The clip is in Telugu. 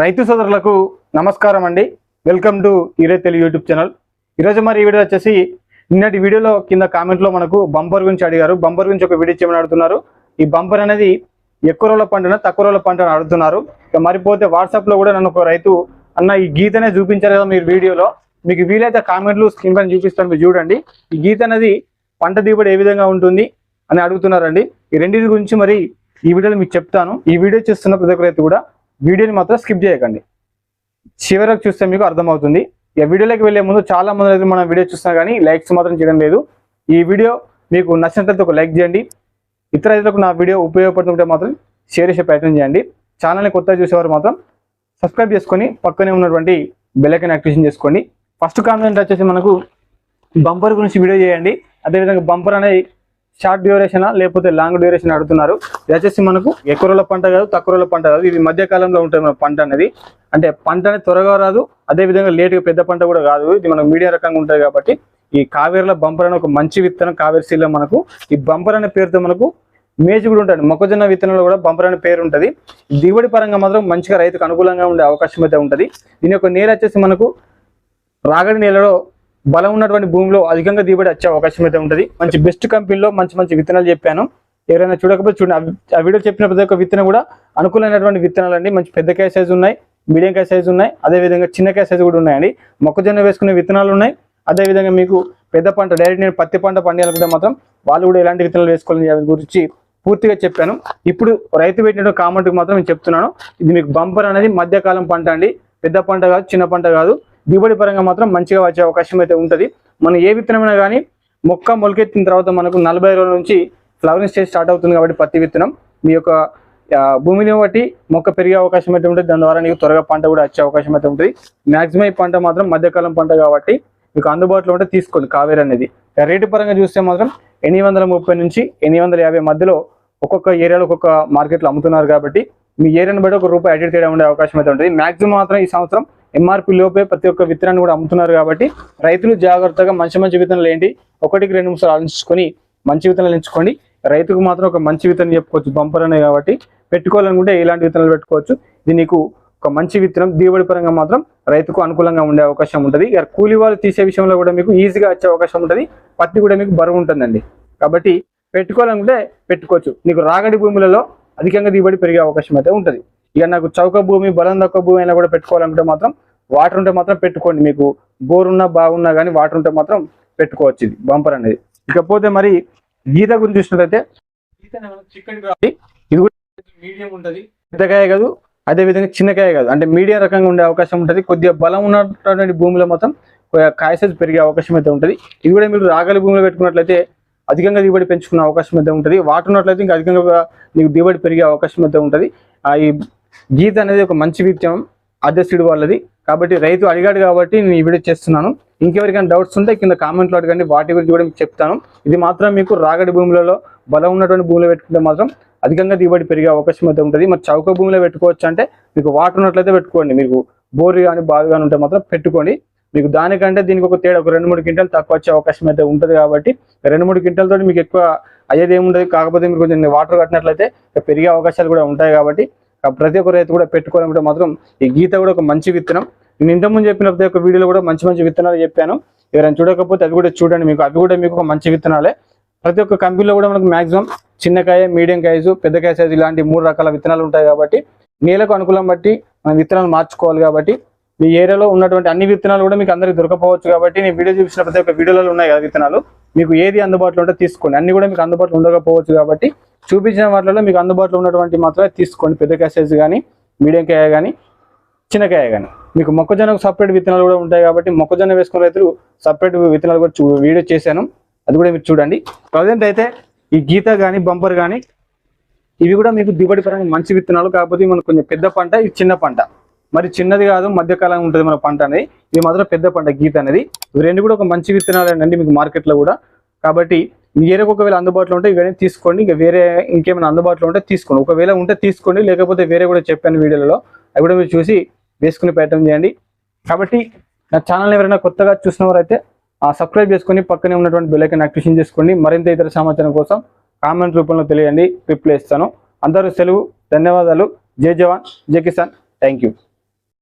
రైతు సోదరులకు నమస్కారం అండి. వెల్కమ్ టు ఈరే తెలుగు యూట్యూబ్ ఛానల్. ఈరోజు మరి ఈ వీడియో వచ్చేసి నిన్నటి వీడియోలో కింద కామెంట్లో మనకు బంపర్ గురించి అడిగారు. బంపర్ గురించి ఒక వీడియో చేయమని అడుగుతున్నారు. ఈ బంపర్ అనేది ఎక్కువ రోజుల పంటన తక్కువ రోజుల పంటను అడుగుతున్నారు. ఇక మరిపోతే వాట్సాప్లో కూడా నన్ను ఒక రైతు అన్న ఈ గీతనే చూపించారు కదా మీరు వీడియోలో. మీకు వీలైతే కామెంట్లు స్క్రీన్ పైన చూపిస్తాను మీరు చూడండి. ఈ గీత అనేది పంట దిగుబడి ఏ విధంగా ఉంటుంది అని అడుగుతున్నారండి. ఈ రెండింటి గురించి మరి ఈ వీడియోలో మీకు చెప్తాను. ఈ వీడియో చేస్తున్న ప్రతి ఒక్క రైతు కూడా వీడియోని మాత్రం స్కిప్ చేయకండి. చివరకు చూస్తే మీకు అర్థమవుతుంది. ఇక వీడియోలోకి వెళ్ళే ముందు చాలా మంది అయితే మనం వీడియో చూస్తున్నా కానీ లైక్స్ మాత్రం చేయడం లేదు. ఈ వీడియో మీకు నచ్చినట్లయితే ఒక లైక్ చేయండి. ఇతర రైతులకు నా వీడియో ఉపయోగపడుతుంటే మాత్రం షేర్ చేసే ప్రయత్నం చేయండి. ఛానల్ని కొత్తగా చూసేవారు మాత్రం సబ్స్క్రైబ్ చేసుకొని పక్కనే ఉన్నటువంటి బెల్ యాక్టివేషన్ చేసుకోండి. ఫస్ట్ కామెంట్ వచ్చేసి మనకు బంపర్ గురించి వీడియో చేయండి. అదేవిధంగా బంపర్ అనేది షార్ట్ డ్యూరేషన్ లేకపోతే లాంగ్ డ్యూరేషన్ అడుగుతున్నారు. ఇది వచ్చేసి మనకు ఎక్కువ రోజుల పంట కాదు తక్కువ రోజుల పంట కాదు. ఇది మధ్యకాలంలో ఉంటుంది మన పంట అనేది. అంటే పంట అనేది త్వరగా రాదు అదేవిధంగా లేటుగా పెద్ద పంట కూడా కాదు. ఇది మనకు మీడియం రకంగా ఉంటుంది కాబట్టి ఈ కావేరిలో బంపర్ అనే ఒక మంచి విత్తనం కావేరిశీలో మనకు ఈ బంపర్ అనే పేరుతో మనకు మేజ్ కూడా ఉంటుంది. మొక్కజొన్న విత్తనంలో కూడా బంపర్ అనే పేరు ఉంటుంది. దిగుబడి పరంగా మాత్రం మంచిగా రైతుకు అనుకూలంగా ఉండే అవకాశం అయితే ఉంటుంది. దీని యొక్క నేల వచ్చేసి మనకు రాగడి నేలలో బలం ఉన్నటువంటి భూమిలో అధికంగా దిగుబడి వచ్చే అవకాశం అయితే ఉంటుంది. మంచి బెస్ట్ కంపెనీలో మంచి మంచి విత్తనాలు చెప్పాను. ఎవరైనా చూడకపోతే చూడండి ఆ వీడియో చెప్పిన ప్రతి ఒక్క విత్తనం కూడా అనుకూలమైనటువంటి విత్తనాలు అండి మంచి పెద్ద కాయ సైజు ఉన్నాయి మీడియం కాయ సైజు ఉన్నాయి అదేవిధంగా చిన్న కాయ సైజు కూడా ఉన్నాయండి. మొక్కజొన్న వేసుకునే విత్తనాలు ఉన్నాయి అదేవిధంగా మీకు పెద్ద పంట డైరెక్ట్ నేను పత్తి పంట పండించాలంటే మాత్రం వాళ్ళు కూడా ఎలాంటి విత్తనాలు వేసుకోవాలని గురించి పూర్తిగా చెప్పాను. ఇప్పుడు రైతు పెట్టిన కామెంట్కి మాత్రం నేను చెప్తున్నాను. ఇది మీకు బంపర్ అనేది మధ్యకాలం పంట అండి. పెద్ద పంట కాదు చిన్న పంట కాదు. దిగుబడి పరంగా మాత్రం మంచిగా వచ్చే అవకాశం అయితే ఉంటుంది. మనం ఏ విత్తనమైనా కానీ మొక్క మొలకెత్తిన తర్వాత మనకు నలభై రోజుల నుంచి ఫ్లవరింగ్ స్టేజ్ స్టార్ట్ అవుతుంది కాబట్టి పత్తి విత్తనం మీ యొక్క భూమిని బట్టి మొక్క పెరిగే అవకాశం అయితే ఉంటుంది. దాని ద్వారా నీకు త్వరగా పంట కూడా వచ్చే అవకాశం అయితే ఉంటుంది. మాక్సిమం ఈ పంట మాత్రం మధ్యకాలం పంట కాబట్టి మీకు అందుబాటులో ఉంటే తీసుకోండి కావేరి అనేది. రేటు పరంగా చూస్తే మాత్రం ఎనిమిది వందల ముప్పై నుంచి ఎనిమిది వందల యాభై మధ్యలో ఒక్కొక్క ఏరియాలో ఒక్కొక్క మార్కెట్లో అమ్ముతున్నారు కాబట్టి మీ ఏరియాని బట్టి ఒక రూపాయి అడిట్ తేడా ఉండే అవకాశం అయితే ఉంటుంది. మాక్సిమం మాత్రం ఈ సంవత్సరం ఎంఆర్పి లోపే ప్రతి ఒక్క విత్తనాన్ని కూడా అమ్ముతున్నారు కాబట్టి రైతులు జాగ్రత్తగా మంచి మంచి విత్తనాలు ఏంటి? ఒకటికి రెండు నిమిషాలు ఆలోచించుకొని మంచి విత్తనాలు ఎంచుకోండి. రైతుకు మాత్రం ఒక మంచి విత్తనం చెప్పుకోవచ్చు. బంపర్ అనే కాబట్టి పెట్టుకోవాలనుకుంటే ఇలాంటి విత్తనాలు పెట్టుకోవచ్చు. ఇది నీకు ఒక మంచి విత్తనం. దిగుబడి పరంగా మాత్రం రైతుకు అనుకూలంగా ఉండే అవకాశం ఉంటుంది. ఇక కూలి వాళ్ళు తీసే విషయంలో కూడా మీకు ఈజీగా వచ్చే అవకాశం ఉంటుంది. పత్తి కూడా మీకు బరువు ఉంటుందండి. కాబట్టి పెట్టుకోవాలనుకుంటే పెట్టుకోవచ్చు. నీకు రాగడి భూములలో అధికంగా దిగుబడి పెరిగే అవకాశం అయితే ఉంటుంది. ఇక నాకు చౌక భూమి బలం తక్కువ భూమి అయినా కూడా పెట్టుకోవాలనుకుంటే మాత్రం వాటర్ ఉంటే మాత్రం పెట్టుకోండి. మీకు బోర్ ఉన్నా బాగున్నా కానీ వాటర్ ఉంటే మాత్రం పెట్టుకోవచ్చు ఇది బంపర్ అనేది. ఇకపోతే మరి గీత గురించి చూసినట్లయితే రాయి. ఇది కూడా మీడియం ఉంటుంది. పెద్దకాయ కాదు అదే విధంగా చిన్నకాయ కాదు. అంటే మీడియం రకంగా ఉండే అవకాశం ఉంటుంది. కొద్దిగా బలం ఉన్నటువంటి భూమిలో మాత్రం కాయ సైజు పెరిగే అవకాశం అయితే ఉంటుంది. ఇది కూడా మీరు రాగలి భూమిలో పెట్టుకున్నట్లయితే అధికంగా దిగుబడి పెంచుకునే అవకాశం అయితే ఉంటుంది. వాటర్ ఉన్నట్లయితే ఇంకా అధికంగా మీకు దిగుబడి పెరిగే అవకాశం అయితే ఉంటుంది. ఈ గీత అనేది ఒక మంచి విత్తనం అధ్యక్షుడు వాళ్ళది. కాబట్టి రైతు అడిగాడు కాబట్టి నేను ఈ వీడియో చేస్తున్నాను. ఇంకెవరికైనా డౌట్స్ ఉంటే కింద కామెంట్లో అడగండి. వాటి గురించి కూడా మీకు చెప్తాను. ఇది మాత్రం మీకు రాగడి భూములలో బలం ఉన్నటువంటి భూమిలో పెట్టుకుంటే మాత్రం అధికంగా దిగుబడి పెరిగే అవకాశం అయితే ఉంటుంది. మరి చౌక భూమిలో పెట్టుకోవచ్చు అంటే మీకు వాటర్ ఉన్నట్లయితే పెట్టుకోండి. మీకు బోర్ కానీ బావి కానీ ఉంటే మాత్రం పెట్టుకోండి. మీకు దానికంటే దీనికి ఒక తేడా ఒక రెండు మూడు క్వింటల్ తక్కువ వచ్చే అవకాశం అయితే ఉంటుంది కాబట్టి రెండు మూడు క్వింటల్తో మీకు ఎక్కువ అయ్యేది ఏముండదు. కాకపోతే మీరు కొంచెం వాటర్ కట్టినట్లయితే పెరిగే అవకాశాలు కూడా ఉంటాయి కాబట్టి ప్రతి ఒక్క రైతు కూడా పెట్టుకోవాలంటే మాత్రం ఈ గీత కూడా ఒక మంచి విత్తనం. నేను ఇంతకుముందు చెప్పిన ప్రతి ఒక్క వీడియోలో కూడా మంచి మంచి విత్తనాలు చెప్పాను. ఎవరైనా చూడకపోతే అవి కూడా చూడండి. మీకు అవి కూడా మీకు ఒక మంచి విత్తనాలే. ప్రతి ఒక్క కంపెనీలో కూడా మనకు మాక్సిమం చిన్నకాయ మీడియం సైజు పెద్దకాయ సైజు ఇలాంటి మూడు రకాల విత్తనాలు ఉంటాయి కాబట్టి నేలకు అనుకూలం బట్టి మనం విత్తనాలు మార్చుకోవాలి కాబట్టి మీ ఏరియాలో ఉన్నటువంటి అన్ని విత్తనాలు కూడా మీకు అందరికి దొరకపోవచ్చు కాబట్టి నేను వీడియో చూపించిన ప్రతి ఒక్క వీడియోలో ఉన్నాయి కదా విత్తనాలు. మీకు ఏది అందుబాటులో ఉంటే తీసుకోండి. అన్ని కూడా మీకు అందుబాటులో ఉండకపోవచ్చు కాబట్టి చూపించిన వాటిలో మీకు అందుబాటులో ఉన్నటువంటి మాత్రమే తీసుకోండి. పెద్ద క్యాసెస్ కానీ మీడియం కాయ కానీ చిన్నకాయ కానీ. మీకు మొక్కజొన్నకు సపరేట్ విత్తనాలు కూడా ఉంటాయి కాబట్టి మొక్కజొన్న వేసుకున్న రైతులు సపరేట్ విత్తనాలు కూడా చూ వీడియో చేశాను. అది కూడా మీరు చూడండి. ప్రజెంట్ అయితే ఈ గీత కానీ బంపర్ కానీ ఇవి కూడా మీకు దిగుబడి పరంగా మంచి విత్తనాలు. కాకపోతే మనకు కొంచెం పెద్ద పంట ఇది చిన్న పంట. మరి చిన్నది కాదు మధ్యకాలం ఉంటుంది మన పంట అనేది. ఇది మాత్రం పెద్ద పంట గీత అనేది. ఇవి రెండు కూడా ఒక మంచి విత్తనాలు అండి మీకు మార్కెట్లో కూడా. కాబట్టి మీ ఒకవేళ అందుబాటులో ఉంటే ఇవన్నీ తీసుకోండి. ఇంకా వేరే ఇంకేమైనా అందుబాటులో ఉంటే తీసుకోండి. ఒకవేళ ఉంటే తీసుకోండి లేకపోతే వేరే కూడా చెప్పాను వీడియోలో అవి కూడా మీరు చూసి వేసుకుని ప్రయత్నం చేయండి. కాబట్టి నా ఛానల్ ఎవరైనా కొత్తగా చూసిన వారైతే సబ్స్క్రైబ్ చేసుకొని పక్కనే ఉన్నటువంటి బెల్ యాక్టివేషన్ చేసుకోండి. మరింత ఇతర సమాచారం కోసం కామెంట్ రూపంలో తెలియండి. రిప్లై ఇస్తాను. అందరూ సెలవు ధన్యవాదాలు. జై జవాన్ జై కిసాన్. Thank you.